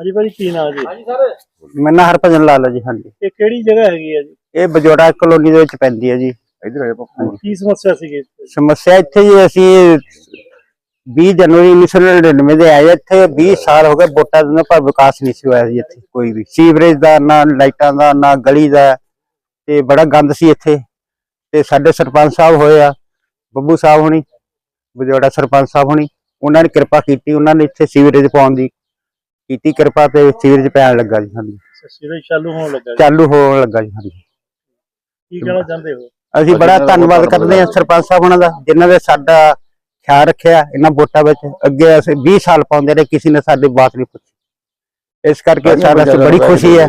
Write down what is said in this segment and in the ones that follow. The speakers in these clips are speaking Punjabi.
ਹਾਂਜੀ ਭਾਜੀ ਕੀ ਨਾਮ ਜੀ? ਮੇਰਾ ਨਾਂ ਹਰਭਜਨ ਲਾਲ ਹੈ ਜੀ ਹਾਂਜੀ। ਇਹ ਕਿਹੜੀ ਜਗ੍ਹਾ ਹੈਗੀ ਹੈ ਜੀ? ਇਹ ਬਜੋੜਾ ਕਲੋਨੀ ਦੇ ਵਿੱਚ ਪੈਂਦੀ ਹੈ ਜੀ। ਇਧਰ ਆਏ ਪੱਪੂ ਕੀ ਸਮੱਸਿਆ ਸੀਗੀ ਸਮੱਸਿਆ ਇੱਥੇ ਜੀ ਅਸੀਂ 20 ਜਨਵਰੀ 1999 ਦੇ ਆਏ ਇੱਥੇ 20 ਸਾਲ ਹੋ ਗਏ ਵੋਟਾਂ ਦੇ ਪਰ ਵਿਕਾਸ ਨਹੀਂ ਸੀ ਹੋਇਆ ਜੀ ਇੱਥੇ। ਕੋਈ ਵੀ ਸੀਵਰੇਜ ਦਾ ਨਾ ਲਾਈਟਾਂ ਦਾ ਨਾ ਗਲੀ ਦਾ। ਤੇ ਬੜਾ ਗੰਦ ਸੀ ਇੱਥੇ। ਤੇ ਸਾਡੇ ਸਰਪੰਚ ਸਾਹਿਬ ਹੋਏ ਆ ਬੱਬੂ ਸਾਹਿਬ ਹੁਣੀ ਬਜੋੜਾ ਸਰਪੰਚ ਸਾਹਿਬ ਹੁਣੀ। ਉਹਨਾਂ ਨੇ ਕਿਰਪਾ ਕੀਤੀ ਉਹਨਾਂ ਨੇ ਇੱਥੇ ਸੀਵਰੇਜ ਪਾਉਣ ਦੀ। ਕੀਤੀ ਕਿਰਪਾ ਤੇ ਸੀਵਰੇਜ ਪੈਣ ਲੱਗਾ ਜੀ ਹਾਂਜੀ ਸਿਰੇ ਚਾਲੂ ਹੋਣ ਲੱਗਾ ਜੀ। ਚਾਲੂ ਹੋਣ ਲੱਗਾ ਜੀ ਹਾਂਜੀ ਕੀ ਕਹਿਣਾ ਚਾਹੁੰਦੇ ਹੋ? ਅਸੀਂ ਬੜਾ ਧੰਨਵਾਦ ਕਰਦੇ ਹਾਂ ਸਰਪੰਚ ਸਾਹਿਬ ਉਹਨਾਂ ਦਾ ਜਿਨ੍ਹਾਂ ਨੇ ਸਾਡਾ ਖਿਆਲ ਰੱਖਿਆ ਇਹਨਾਂ ਵੋਟਾਂ ਵਿੱਚ। ਅੱਗੇ ਅਸੀਂ 20 ਸਾਲ ਪਾਉਂਦੇ ਰਹੇ ਕਿਸੇ ਨੇ ਸਾਡੀ ਬਾਤ ਨਹੀਂ ਪੁੱਛੀ। ਇਸ ਕਰਕੇ ਸਾਡਾ ਸੇ ਬੜੀ ਖੁਸ਼ੀ ਹੈ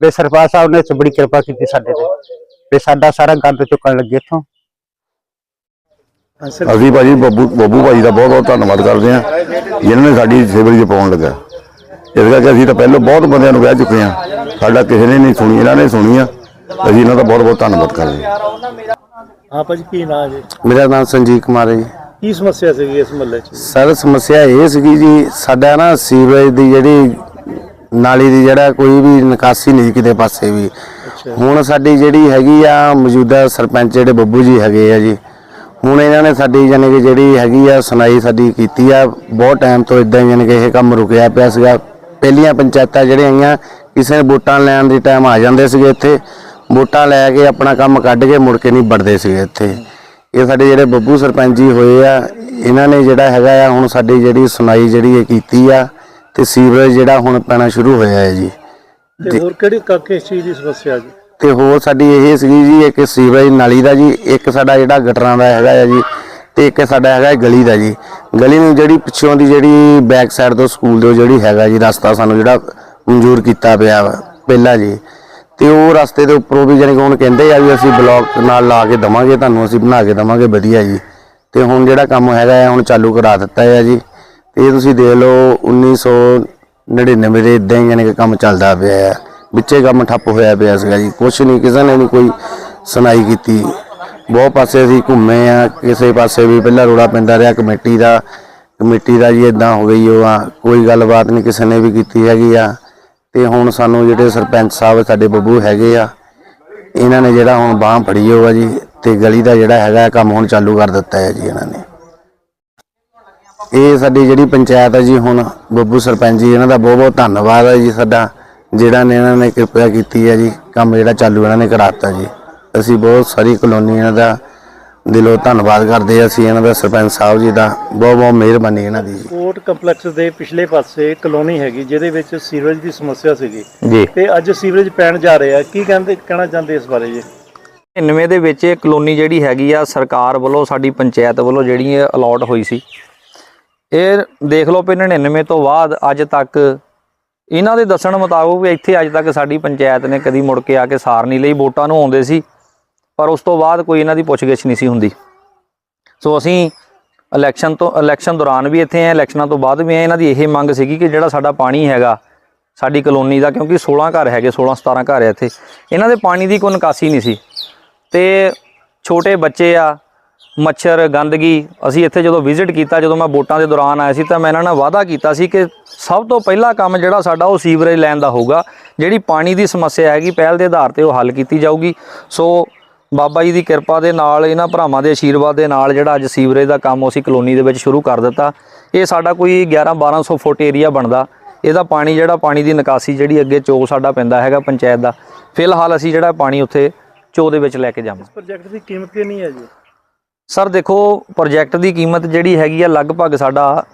ਵੀ ਸਰਪੰਚ ਸਾਹਿਬ ਨੇ ਬੜੀ ਕਿਰਪਾ ਕੀਤੀ ਸਾਡੇ ਤੇ। ਵੀ ਸਾਡਾ ਸਾਰਾ ਗੰਦ ਚੁੱਕਣ ਲੱਗੇ ਇੱਥੋਂ। ਅਸੀਂ ਭਾਜੀ ਬੱਬੂ ਬੱਬੂ ਭਾਜੀ ਦਾ ਬਹੁਤ ਬਹੁਤ ਧੰਨਵਾਦ ਕਰਦੇ ਹਾਂ। ਜਿਨ੍ਹਾਂ ਨੇ ਸਾਡੀ ਸੇਵਰੀ 'ਚ ਪਾਉਣ ਲੱਗਾ। ਇਸ ਕਰਕੇ ਅਸੀਂ ਤਾਂ ਪਹਿਲਾਂ ਬਹੁਤ ਬੰਦਿਆਂ ਨੂੰ ਕਹਿ ਚੁੱਕੇ ਹਾਂ ਸਾਡਾ ਕਿਸੇ ਨੇ ਨਹੀਂ ਸੁਣੀ ਇਹਨਾਂ ਨੇ ਸੁਣੀ ਆ। ਅਸੀਂ ਇਹਨਾਂ ਦਾ ਬਹੁਤ ਬਹੁਤ ਧੰਨਵਾਦ ਕਰਦੇ ਹਾਂ। ਹਾਂ ਭਾਜੀ ਕੀ ਨਾਮ ਜੀ? ਮੇਰਾ ਨਾਮ ਸੰਜੀਤ ਕੁਮਾਰ ਹੈ ਜੀ। ਕੀ ਸਮੱਸਿਆ ਸੀਗੀ ਇਸ ਮਹੱਲੇ 'ਚ? ਸਰ ਸਮੱਸਿਆ ਇਹ ਸੀਗੀ ਜੀ ਸਾਡਾ ਨਾ ਸੀਵਰੇਜ ਦੀ ਜਿਹੜੀ ਨਾਲੀ ਦੀ ਜਿਹੜਾ ਕੋਈ ਵੀ ਨਿਕਾਸੀ ਨਹੀਂ ਕਿਤੇ ਪਾਸੇ ਵੀ। ਹੁਣ ਸਾਡੀ ਜਿਹੜੀ ਹੈਗੀ ਆ ਮੌਜੂਦਾ ਸਰਪੰਚ ਜਿਹੜੇ ਬੱਬੂ ਜੀ ਹੈਗੇ ਆ ਜੀ ਹੁਣ ਇਹਨਾਂ ਨੇ ਸਾਡੀ ਯਾਨੀ ਕਿ ਜਿਹੜੀ ਹੈਗੀ ਆ ਸੁਣਾਈ ਸਾਡੀ ਕੀਤੀ ਆ ਬਹੁਤ ਟਾਈਮ ਤੋਂ ਇਦਾਂ ਯਾਨੀ ਕਿ ਇਹ ਕੰਮ ਰੁਕਿਆ ਪਿਆ ਸੀਗਾ। ਪਹਿਲੀਆਂ ਪੰਚਾਇਤਾਂ ਜਿਹੜੀਆਂ ਆਈਆਂ ਕਿਸੇ ਵੋਟਾਂ ਲੈਣ ਦੀ ਟਾਈਮ ਆ ਜਾਂਦੇ ਸੀਗੇ ਇੱਥੇ। ਵੋਟਾਂ ਲੈ ਕੇ ਆਪਣਾ ਕੰਮ ਕੱਢ ਕੇ ਮੁੜ ਕੇ ਨਹੀਂ ਵੜਦੇ ਸੀਗੇ ਇੱਥੇ। ਇਹ ਸਾਡੇ ਜਿਹੜੇ ਬੱਬੂ ਸਰਪੰਚ ਜੀ ਹੋਏ ਆ ਇਹਨਾਂ ਨੇ ਜਿਹੜਾ ਹੈਗਾ ਆ ਹੁਣ ਸਾਡੀ ਜਿਹੜੀ ਸੁਣਾਈ ਜਿਹੜੀ ਇਹ ਕੀਤੀ ਆ ਤੇ ਸੀਵਰੇਜ ਜਿਹੜਾ ਹੁਣ ਪੈਣਾ ਸ਼ੁਰੂ ਹੋਇਆ ਹੈ ਜੀ। ਤੇ ਹੋਰ ਕਿਹੜੀ ਕਾਕੇ ਇਸ ਚੀਜ਼ ਦੀ ਸਮੱਸਿਆ ਜੀ? ਤੇ ਹੋਰ ਸਾਡੀ ਇਹ ਸੀਗੀ ਜੀ ਇੱਕ ਸੀਵਰੇਜ ਨਾਲੀ ਦਾ ਜੀ ਇੱਕ ਸਾਡਾ ਜਿਹੜਾ ਗਟਰਾਂ ਦਾ ਹੈਗਾ ਆ ਜੀ ਤੇ ਇੱਕ ਸਾਡਾ ਹੈਗਾ ਗਲੀ ਦਾ ਜੀ। ਗਲੀ ਨੂੰ ਜਿਹੜੀ ਪਿੱਛੋਂ ਦੀ ਜਿਹੜੀ ਬੈਕ ਸਾਈਡ ਤੋਂ ਸਕੂਲ ਦੇ ਜਿਹੜੀ ਹੈਗਾ ਜੀ, ਰਸਤਾ ਸਾਨੂੰ ਜਿਹੜਾ ਮਨਜ਼ੂਰ ਕੀਤਾ ਪਿਆ ਪਹਿਲਾਂ ਜੀ। ਤੇ ਉਹ ਰਸਤੇ ਦੇ ਉੱਪਰੋਂ ਵੀ ਜਾਨੀ ਕਿ ਹੁਣ ਕਹਿੰਦੇ ਆ ਵੀ ਅਸੀਂ ਬਲੌਕ ਨਾਲ ਲਾ ਕੇ ਦਵਾਂਗੇ, ਤੁਹਾਨੂੰ ਅਸੀਂ ਬਣਾ ਕੇ ਦਵਾਂਗੇ, ਵਧੀਆ ਜੀ। ਤੇ ਹੁਣ ਜਿਹੜਾ ਕੰਮ ਹੈਗਾ ਹੈ ਹੁਣ ਚਾਲੂ ਕਰਾ ਦਿੱਤਾ ਹੈ ਜੀ। ਤੇ ਇਹ ਤੁਸੀਂ ਦੇਖ ਲਓ 1999 ਦੇ ਇਦਾਂ ਹੀ ਯਾਨੀ ਕਿ ਕੰਮ ਚੱਲਦਾ ਪਿਆ ਹੈ ਵਿੱਚੇ ਕੰਮ ਠੱਪ ਹੋਇਆ ਪਿਆ ਸੀਗਾ ਜੀ। ਕੁਛ ਨਹੀਂ ਕਿਸੇ ਨੇ ਨਹੀਂ ਕੋਈ ਸੁਣਾਈ ਕੀਤੀ। ਬਹੁਤ ਪਾਸੇ ਅਸੀਂ ਘੁੰਮੇ ਆ, ਕਿਸੇ ਪਾਸੇ ਵੀ ਪਹਿਲਾਂ ਰੋੜਾ ਪੈਂਦਾ ਰਿਹਾ, ਕਮੇਟੀ ਦਾ ਕਮੇਟੀ ਦਾ ਜੀ ਇਦਾਂ ਹੋ ਗਈ ਉਹ ਆ, ਕੋਈ ਗੱਲਬਾਤ ਨਹੀਂ ਕਿਸੇ ਨੇ ਵੀ ਕੀਤੀ ਹੈਗੀ ਆ। ਤੇ ਹੁਣ ਸਾਨੂੰ ਜਿਹੜੇ ਸਰਪੰਚ ਸਾਹਿਬ ਸਾਡੇ ਬੱਬੂ ਹੈਗੇ ਆ, ਇਹਨਾਂ ਨੇ ਜਿਹੜਾ ਹੁਣ ਬਾਹ ਫੜੀ ਹੋਗਾ ਜੀ, ਤੇ ਗਲੀ ਦਾ ਜਿਹੜਾ ਹੈਗਾ ਕੰਮ ਹੁਣ ਚਾਲੂ ਕਰ ਦਿੱਤਾ ਹੈ ਜੀ ਇਹਨਾਂ ਨੇ। ਇਹ ਸਾਡੀ ਜਿਹੜੀ ਪੰਚਾਇਤ ਹੈ ਜੀ ਹੁਣ, ਬੱਬੂ ਸਰਪੰਚ ਜੀ, ਇਹਨਾਂ ਦਾ ਬਹੁਤ ਬਹੁਤ ਧੰਨਵਾਦ ਹੈ ਜੀ ਸਾਡਾ, ਜਿਹੜਾ ਨੇ ਇਹਨਾਂ ਨੇ ਕਿਰਪਾ ਕੀਤੀ ਹੈ ਜੀ, ਕੰਮ ਜਿਹੜਾ ਚਾਲੂ ਇਹਨਾਂ ਨੇ ਕਰਾਤਾ ਜੀ। ਅਸੀਂ ਬਹੁਤ ਸਾਰੀ ਕਲੋਨੀ ਇਹਨਾਂ ਦਾ ਦਿਲੋਂ ਧੰਨਵਾਦ ਕਰਦੇ ਹਾਂ। ਅਸੀਂ ਇਹਨਾਂ ਦਾ ਸਰਪੰਚ ਸਾਹਿਬ ਜੀ ਦਾ ਬਹੁਤ ਬਹੁਤ ਮਿਹਰਬਾਨੀ ਇਹਨਾਂ ਦੀ ਜੀ। ਕੋਰਟ ਕੰਪਲੈਕਸ ਦੇ ਪਿਛਲੇ ਪਾਸੇ ਕਲੋਨੀ ਹੈਗੀ ਜਿਹਦੇ ਵਿੱਚ ਸੀਵਰੇਜ ਦੀ ਸਮੱਸਿਆ ਸੀਗੀ। ਜੀ। ਤੇ ਅੱਜ ਸੀਵਰੇਜ ਪੈਣ ਜਾ ਰਹੇ ਕੀ ਕਹਿੰਦੇ ਕਹਿਣਾ ਚਾਹੁੰਦੇ ਇਸ ਬਾਰੇ ਜੀ? 99 ਦੇ ਵਿੱਚ ਇਹ ਕਲੋਨੀ ਜਿਹੜੀ ਹੈਗੀ ਆ ਸਰਕਾਰ ਵੱਲੋਂ ਸਾਡੀ ਪੰਚਾਇਤ ਵੱਲੋਂ ਜਿਹੜੀ ਇਹ ਅਲਾਟ ਹੋਈ ਸੀ। ਇਹ ਦੇਖ ਲਓ ਵੀ 99 ਤੋਂ ਬਾਅਦ ਅੱਜ ਤੱਕ ਇਹਨਾਂ ਦੇ ਦੱਸਣ ਮੁਤਾਬਕ ਵੀ ਇੱਥੇ ਅੱਜ ਤੱਕ ਸਾਡੀ ਪੰਚਾਇਤ ਨੇ ਕਦੀ ਮੁੜ ਕੇ ਆ ਕੇ ਸਾਰ ਨਹੀਂ ਲਈ ਵੋਟਾਂ ਨੂੰ ਆਉਂਦੇ ਸੀ। ਪਰ ਉਸ ਤੋਂ ਬਾਅਦ ਕੋਈ ਇਹਨਾਂ ਦੀ ਪੁੱਛਗਿੱਛ ਨਹੀਂ ਸੀ ਹੁੰਦੀ। ਸੋ ਅਸੀਂ ਇਲੈਕਸ਼ਨ ਤੋਂ ਇਲੈਕਸ਼ਨ ਦੌਰਾਨ ਵੀ ਇੱਥੇ ਆ ਇਲੈਕਸ਼ਨਾਂ ਤੋਂ ਬਾਅਦ ਵੀ ਆਏ। ਇਹਨਾਂ ਦੀ ਇਹ ਮੰਗ ਸੀਗੀ ਕਿ ਜਿਹੜਾ ਸਾਡਾ ਪਾਣੀ ਹੈਗਾ, ਸਾਡੀ ਕਲੋਨੀ ਦਾ, ਕਿਉਂਕਿ 16 ਘਰ ਹੈਗੇ 16 17 ਘਰ ਹੈ ਇੱਥੇ। ਇਹਨਾਂ ਦੇ ਪਾਣੀ ਦੀ ਕੋਈ ਨਿਕਾਸੀ ਨਹੀਂ ਸੀ। ਤੇ ਛੋਟੇ ਬੱਚੇ ਆ, ਮੱਛਰ, ਗੰਦਗੀ, ਅਸੀਂ ਇੱਥੇ ਜਦੋਂ ਵਿਜ਼ਿਟ ਕੀਤਾ, ਜਦੋਂ ਮੈਂ ਵੋਟਾਂ ਦੇ ਦੌਰਾਨ ਆਇਆ ਸੀ, ਤਾਂ ਮੈਂ ਇਹਨਾਂ ਨਾਲ ਵਾਅਦਾ ਕੀਤਾ ਸੀ ਕਿ ਸਭ ਤੋਂ ਪਹਿਲਾ ਕੰਮ ਜਿਹੜਾ ਸਾਡਾ ਉਹ ਸੀਵਰੇਜ ਲੈਣ ਦਾ ਹੋਊਗਾ। ਜਿਹੜੀ ਪਾਣੀ ਦੀ ਸਮੱਸਿਆ ਹੈਗੀ, ਪਹਿਲ ਦੇ ਆਧਾਰ ਤੇ ਉਹ ਹੱਲ ਕੀਤੀ ਜਾਊਗੀ। ਸੋ ਬਾਬਾ ਜੀ ਦੀ ਕਿਰਪਾ ਦੇ ਨਾਲ ਇਹਨਾਂ ਭਰਾਵਾਂ ਦੇ ਆਸ਼ੀਰਵਾਦ ਦੇ ਨਾਲ ਜਿਹੜਾ ਅੱਜ ਸੀਵਰੇਜ ਦਾ ਕੰਮ ਅਸੀਂ ਕਲੋਨੀ ਦੇ ਵਿੱਚ ਸ਼ੁਰੂ ਕਰ ਦਿੱਤਾ। ਇਹ ਸਾਡਾ ਕੋਈ 11 1200 ਫੁੱਟ ਏਰੀਆ ਬਣਦਾ। ਇਹਦਾ ਪਾਣੀ ਜਿਹੜਾ ਪਾਣੀ ਦੀ ਨਿਕਾਸੀ ਜਿਹੜੀ ਅੱਗੇ ਚੋ ਸਾਡਾ ਪੈਂਦਾ ਹੈਗਾ ਪੰਚਾਇਤ ਦਾ। ਫਿਲਹਾਲ ਅਸੀਂ ਜਿਹੜਾ ਪਾਣੀ ਉੱਥੇ ਚੋ ਦੇ ਵਿੱਚ ਲੈ ਕੇ ਜਾਵਾਂਗੇ। ਪ੍ਰੋਜੈਕਟ ਦੀ ਕੀਮਤ ਕਿੰਨੀ ਹੈ ਜੀ? ਸਰ ਦੇਖੋ ਪ੍ਰੋਜੈਕਟ ਦੀ ਕੀਮਤ ਜਿਹੜੀ ਹੈਗੀ ਆ ਲਗਭਗ ਸਾਡਾ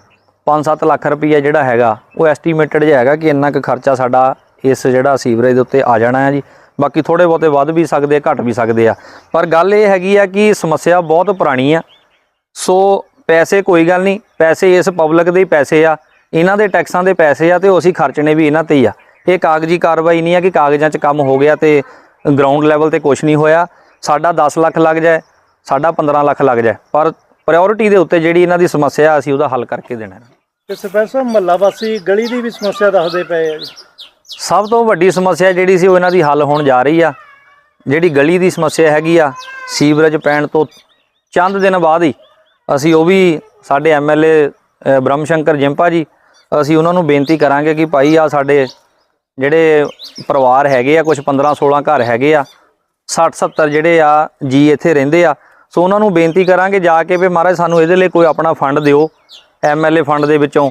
5-7 ਲੱਖ ਰੁਪਈਆ ਜਿਹੜਾ ਹੈਗਾ ਉਹ ਐਸਟੀਮੇਟਡ ਜਿਹਾ ਹੈਗਾ ਕਿ ਇੰਨਾ ਕੁ ਖਰਚਾ ਸਾਡਾ ਇਸ ਜਿਹੜਾ ਸੀਵਰੇਜ ਦੇ ਉੱਤੇ ਆ ਜਾਣਾ ਹੈ ਜੀ। ਬਾਕੀ ਥੋੜੇ ਬਹੁਤੇ ਵੱਧ ਵੀ ਸਕਦੇ ਆ, ਘਟ ਵੀ ਸਕਦੇ ਆ। ਪਰ ਗੱਲ ਇਹ ਹੈਗੀ ਆ ਕਿ ਸਮੱਸਿਆ ਬਹੁਤ ਪੁਰਾਣੀ ਆ। ਸੋ ਪੈਸੇ ਕੋਈ ਗੱਲ ਨਹੀਂ, ਪੈਸੇ ਇਸ ਪਬਲਿਕ ਦੇ ਹੀ ਪੈਸੇ ਆ। ਇਹਨਾਂ ਦੇ ਟੈਕਸਾਂ ਦੇ ਪੈਸੇ ਆ ਤੇ ਅਸੀਂ ਖਰਚਣੇ ਵੀ ਇਹਨਾਂ ਤੇ ਹੀ ਆ। ਇਹ ਕਾਗਜ਼ੀ ਕਾਰਵਾਈ ਨਹੀਂ ਆ ਕਿ ਕਾਗਜ਼ਾਂ 'ਚ ਕੰਮ ਹੋ ਗਿਆ ਤੇ ਗਰਾਊਂਡ ਲੈਵਲ ਤੇ ਕੁਝ ਨਹੀਂ ਹੋਇਆ। ਸਾਡਾ 10 ਲੱਖ ਲੱਗ ਜਾਏ, ਸਾਡਾ 15 ਲੱਖ ਲੱਗ ਜਾਏ। ਪਰ ਪ੍ਰਾਇੋਰਟੀ ਦੇ ਉੱਤੇ ਜਿਹੜੀ ਇਹਨਾਂ ਦੀ ਸਮੱਸਿਆ ਅਸੀਂ ਉਹਦਾ ਹੱਲ ਕਰਕੇ ਦੇਣਾ। ਹੈ ਤੇ ਸਰਪੰਚ ਸਾਹਿਬ, ਮਹੱਲਾ ਵਾਸੀ ਗਲੀ ਦੀ ਵੀ ਸਮੱਸਿਆ ਦੱਸਦੇ ਪਏ ਸਭ ਤੋਂ ਵੱਡੀ ਸਮੱਸਿਆ ਜਿਹੜੀ ਸੀ ਉਹ ਇਹਨਾਂ ਦੀ ਹੱਲ ਹੋਣ ਜਾ ਰਹੀ ਆ। ਜਿਹੜੀ ਗਲੀ ਦੀ ਸਮੱਸਿਆ ਹੈਗੀ ਆ, ਸੀਵਰੇਜ ਪੈਣ ਤੋਂ ਚੰਦ ਦਿਨ ਬਾਅਦ ਹੀ ਅਸੀਂ ਉਹ ਵੀ ਸਾਡੇ ਐਮਐਲਏ ਬ੍ਰਹਮ ਸ਼ੰਕਰ ਜਿੰਪਾ ਜੀ, ਅਸੀਂ ਉਹਨਾਂ ਨੂੰ ਬੇਨਤੀ ਕਰਾਂਗੇ ਕਿ ਭਾਈ ਆ ਸਾਡੇ ਜਿਹੜੇ ਪਰਿਵਾਰ ਹੈਗੇ ਆ ਕੁਝ 15 16 ਘਰ ਹੈਗੇ ਆ 60 70 ਜਿਹੜੇ ਆ, ਜੀ ਇੱਥੇ ਰਹਿੰਦੇ ਆ। ਸੋ ਉਹਨਾਂ ਨੂੰ ਬੇਨਤੀ ਕਰਾਂਗੇ ਜਾ ਕੇ ਵੀ ਮਹਾਰਾਜ ਸਾਨੂੰ ਇਹਦੇ ਲਈ ਕੋਈ ਆਪਣਾ ਫੰਡ ਦਿਓ ਐਮਐਲਏ ਫੰਡ ਦੇ ਵਿੱਚੋਂ।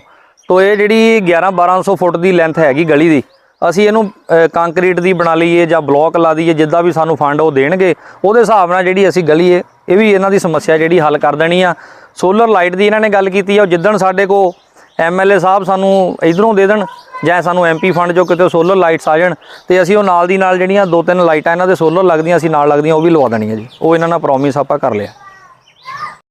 ਤੋ ਇਹ ਜਿਹੜੀ 11 1200 ਫੁੱਟ ਦੀ ਲੈਂਥ ਹੈਗੀ ਗਲੀ ਦੀ ਅਸੀਂ ਇਹਨੂੰ ਕੰਕਰੀਟ ਦੀ ਬਣਾ ਲਈਏ ਜਾਂ ਬਲੌਕ ਲਾ ਦਈਏ, ਜਿੱਦਾਂ ਵੀ ਸਾਨੂੰ ਫੰਡ ਉਹ ਦੇਣਗੇ, ਉਹਦੇ ਹਿਸਾਬ ਨਾਲ ਜਿਹੜੀ ਅਸੀਂ ਗਲੀਏ, ਇਹ ਇਹ ਵੀ ਇਹਨਾਂ ਦੀ ਸਮੱਸਿਆ ਜਿਹੜੀ ਹੱਲ ਕਰ ਦੇਣੀ ਆ। ਸੋਲਰ ਲਾਈਟ ਦੀ ਇਹਨਾਂ ਨੇ ਗੱਲ ਕੀਤੀ ਆ, ਉਹ ਜਿੱਦਣ ਸਾਡੇ ਕੋ ਐਮਐਲਏ ਸਾਹਿਬ ਸਾਨੂੰ ਇਧਰੋਂ ਦੇ ਦੇਣ, ਜਾਂ ਸਾਨੂੰ ਐਮਪੀ ਫੰਡ ਜੋ ਕਿਤੇ ਸੋਲਰ ਲਾਈਟਸ ਆ ਜਾਣ, ਤੇ ਅਸੀਂ ਉਹ ਨਾਲ ਦੀ ਨਾਲ ਜਿਹੜੀਆਂ ਦੋ ਤਿੰਨ ਲਾਈਟਾਂ ਇਹਨਾਂ ਦੇ ਸੋਲਰ ਲੱਗਦੀਆਂ ਸੀ ਨਾਲ ਲੱਗਦੀਆਂ, ਉਹ ਵੀ ਲਵਾ ਦੇਣੀਆਂ ਜੀ। ਉਹ ਇਹਨਾਂ ਨਾਲ ਪ੍ਰੋਮਿਸ ਆਪਾਂ ਕਰ ਲਿਆ।